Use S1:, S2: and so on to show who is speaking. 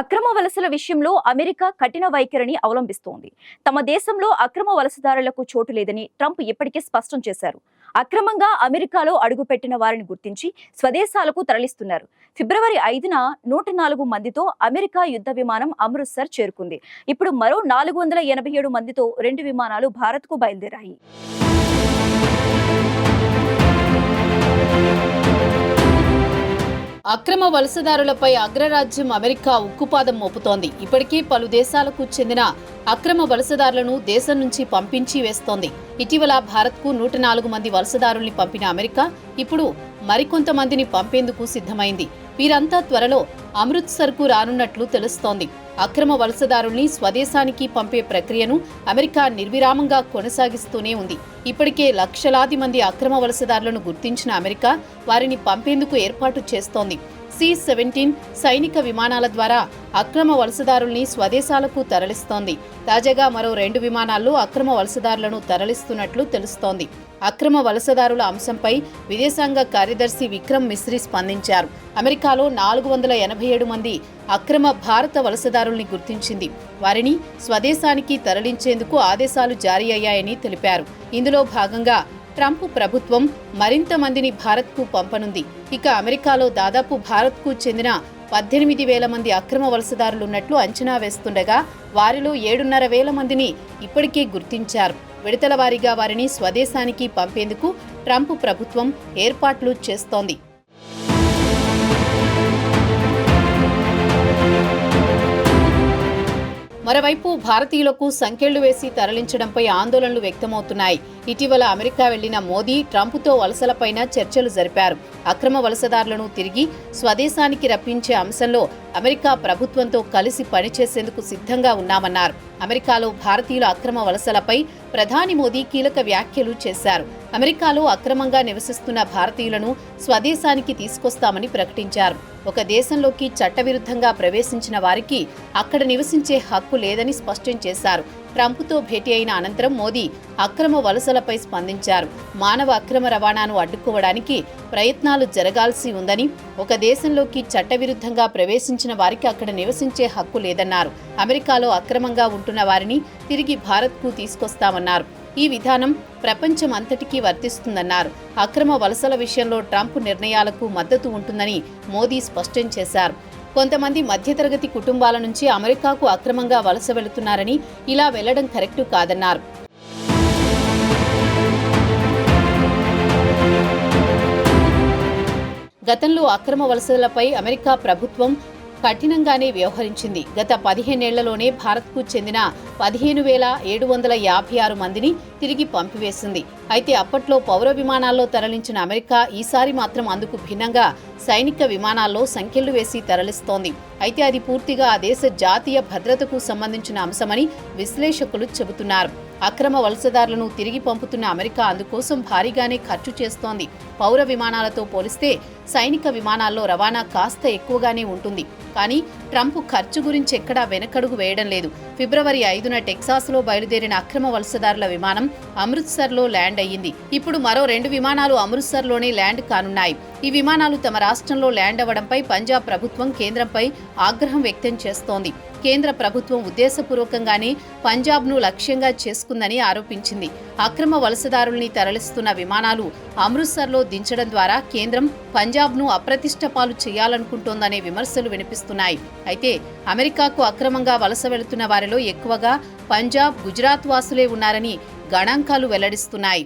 S1: అక్రమ వలసల విషయంలో అమెరికా కఠిన వైఖరిని అవలంబిస్తోంది. తమ దేశంలో అక్రమ వలసదారులకు చోటు లేదని ట్రంప్ ఇప్పటికే స్పష్టం చేశారు. అక్రమంగా అమెరికాలో అడుగుపెట్టిన వారిని గుర్తించి స్వదేశాలకు తరలిస్తున్నారు. ఫిబ్రవరి ఐదున నూట నాలుగు మందితో అమెరికా యుద్ధ విమానం అమృత్సర్ చేరుకుంది. ఇప్పుడు మరో నాలుగు వందల ఎనభై ఏడు మందితో రెండు విమానాలు భారత్కు బయలుదేరాయి.
S2: అక్రమ వలసదారులపై అగ్రరాజ్యం అమెరికా ఉక్కుపాదం మోపుతోంది. ఇప్పటికే పలు దేశాలకు చెందిన అక్రమ వలసదారులను దేశం నుంచి పంపించి వేస్తోంది. ఇటీవల భారత్కు నూట నాలుగు మంది వలసదారుల్ని పంపిన అమెరికా ఇప్పుడు మరికొంతమందిని పంపేందుకు సిద్ధమైంది. వీరంతా త్వరలో అమృత్సర్కు రానున్నట్లు తెలుస్తోంది. అక్రమ వలసదారుల్ని స్వదేశానికి పంపే ప్రక్రియను అమెరికా నిర్విరామంగా కొనసాగిస్తూనే ఉంది. ఇప్పటికే లక్షలాది మంది అక్రమ వలసదారులను గుర్తించిన అమెరికా వారిని పంపేందుకు ఏర్పాటు చేస్తోంది. సి సెవెంటీన్ సైనిక విమానాల ద్వారా అక్రమ వలసదారుల్ని స్వదేశాలకు తరలిస్తోంది. తాజాగా మరో రెండు విమానాల్లో అక్రమ వలసదారులను తరలిస్తున్నట్లు తెలుస్తోంది. అక్రమ వలసదారుల అంశంపై విదేశాంగ కార్యదర్శి విక్రమ్ మిశ్రీ స్పందించారు. అమెరికాలో నాలుగు వందల ఎనభై ఏడు మంది అక్రమ భారత వలసదారుల్ని గుర్తించింది. వారిని స్వదేశానికి తరలించేందుకు ఆదేశాలు జారీ అయ్యాయని తెలిపారు. ఇందులో భాగంగా ట్రంప్ ప్రభుత్వం మరింత మందిని భారత్కు పంపనుంది. ఇక అమెరికాలో దాదాపు భారత్కు చెందిన పద్దెనిమిది వేల మంది అక్రమ వలసదారులున్నట్లు అంచనా వేస్తుండగా వారిలో ఏడున్నర వేల మందిని ఇప్పటికే గుర్తించారు. విడతల వారిగా వారిని స్వదేశానికి పంపేందుకు ట్రంప్ ప్రభుత్వం ఏర్పాట్లు చేస్తోంది. మరోవైపు భారతీయులకు సంకెళ్ళు వేసి తరలించడంపై ఆందోళనలు వ్యక్తమవుతున్నాయి. ఇటీవల అమెరికా వెళ్ళిన మోదీ ట్రంప్తో వలసలపైన చర్చలు జరిపారు. అక్రమ వలసదారులను తిరిగి స్వదేశానికి రప్పించే అంశంలో అమెరికా ప్రభుత్వంతో కలిసి పనిచేసేందుకు సిద్ధంగా ఉన్నామన్నారు. అమెరికాలో భారతీయుల అక్రమ వలసలపై ప్రధాని మోదీ కీలక వ్యాఖ్యలు చేశారు. అమెరికాలో అక్రమంగా నివసిస్తున్న భారతీయులను స్వదేశానికి తీసుకొస్తామని ప్రకటించారు. ఒక దేశంలోకి చట్టవిరుద్ధంగా ప్రవేశించిన వారికి అక్కడ నివసించే హక్కు లేదని స్పష్టం చేశారు. ట్రంప్తో భేటీ అయిన అనంతరం మోదీ అక్రమ వలసలపై స్పందించారు. మానవ అక్రమ రవాణాను అడ్డుకోవడానికి ప్రయత్నాలు జరగాల్సి ఉందని ఒక దేశంలోకి చట్టవిరుద్ధంగా ప్రవేశించిన వారికి అక్కడ నివసించే హక్కు లేదన్నారు. అమెరికాలో అక్రమంగా ఉంటున్న వారిని తిరిగి భారత్కు తీసుకొస్తామన్నారు. ఈ విధానం ప్రపంచం అంతటికీ వర్తిస్తుందన్నారు. అక్రమ వలసల విషయంలో ట్రంప్ నిర్ణయాలకు మద్దతు ఉంటుందని మోదీ స్పష్టం చేశారు. కొంతమంది మధ్యతరగతి కుటుంబాల నుంచి అమెరికాకు అక్రమంగా వలస వెళుతున్నారని ఇలా వెళ్ళడం కరెక్టు కాదన్నారు. గతంలో అక్రమ వలసలపై అమెరికా ప్రభుత్వం కఠినంగానే వ్యవహరించింది. గత పదిహేనేళ్ళలోనే భారత్కు చెందిన పదిహేను వేల ఏడు వందల యాభై ఆరు మందిని తిరిగి పంపివేసింది. అయితే అప్పట్లో పౌర విమానాల్లో తరలించిన అమెరికా ఈసారి మాత్రం అందుకు భిన్నంగా సైనిక విమానాల్లో సంఖ్యలు వేసి తరలిస్తోంది. అయితే అది పూర్తిగా ఆ దేశ జాతీయ భద్రతకు సంబంధించిన అంశమని విశ్లేషకులు చెబుతున్నారు. అక్రమ వలసదారులను తిరిగి పంపుతున్న అమెరికా అందుకోసం భారీగానే ఖర్చు చేస్తోంది. పౌర విమానాలతో పోలిస్తే సైనిక విమానాల్లో రవాణా కాస్త ఎక్కువగానే ఉంటుంది. కానీ ట్రంప్ ఖర్చు గురించి ఎక్కడా వెనకడుగు వేయడం లేదు. ఫిబ్రవరి ఐదున టెక్సాస్లో బయలుదేరిన అక్రమ వలసదారుల విమానం అమృత్సర్లో ల్యాండ్ అయ్యింది. ఇప్పుడు మరో రెండు విమానాలు అమృత్సర్లోనే ల్యాండ్ కానున్నాయి. ఈ విమానాలు తమ రాష్ట్రంలో ల్యాండ్ అవ్వడంపై పంజాబ్ ప్రభుత్వం కేంద్రంపై ఆగ్రహం వ్యక్తం చేస్తోంది. కేంద్ర ప్రభుత్వం ఉద్దేశపూర్వకంగానే పంజాబ్ను లక్ష్యంగా చేసుకుందని ఆరోపించింది. అక్రమ వలసదారుల్ని తరలిస్తున్న విమానాలు అమృత్సర్లో దించడం ద్వారా కేంద్రం పంజాబ్ను అప్రతిష్టపాలు చేయాలనుకుంటోందనే విమర్శలు వినిపిస్తున్నాయి. అయితే అమెరికాకు అక్రమంగా వలస వెళుతున్న వారిలో ఎక్కువగా పంజాబ్ గుజరాత్ వాసులే ఉన్నారని గణాంకాలు వెల్లడిస్తున్నాయి.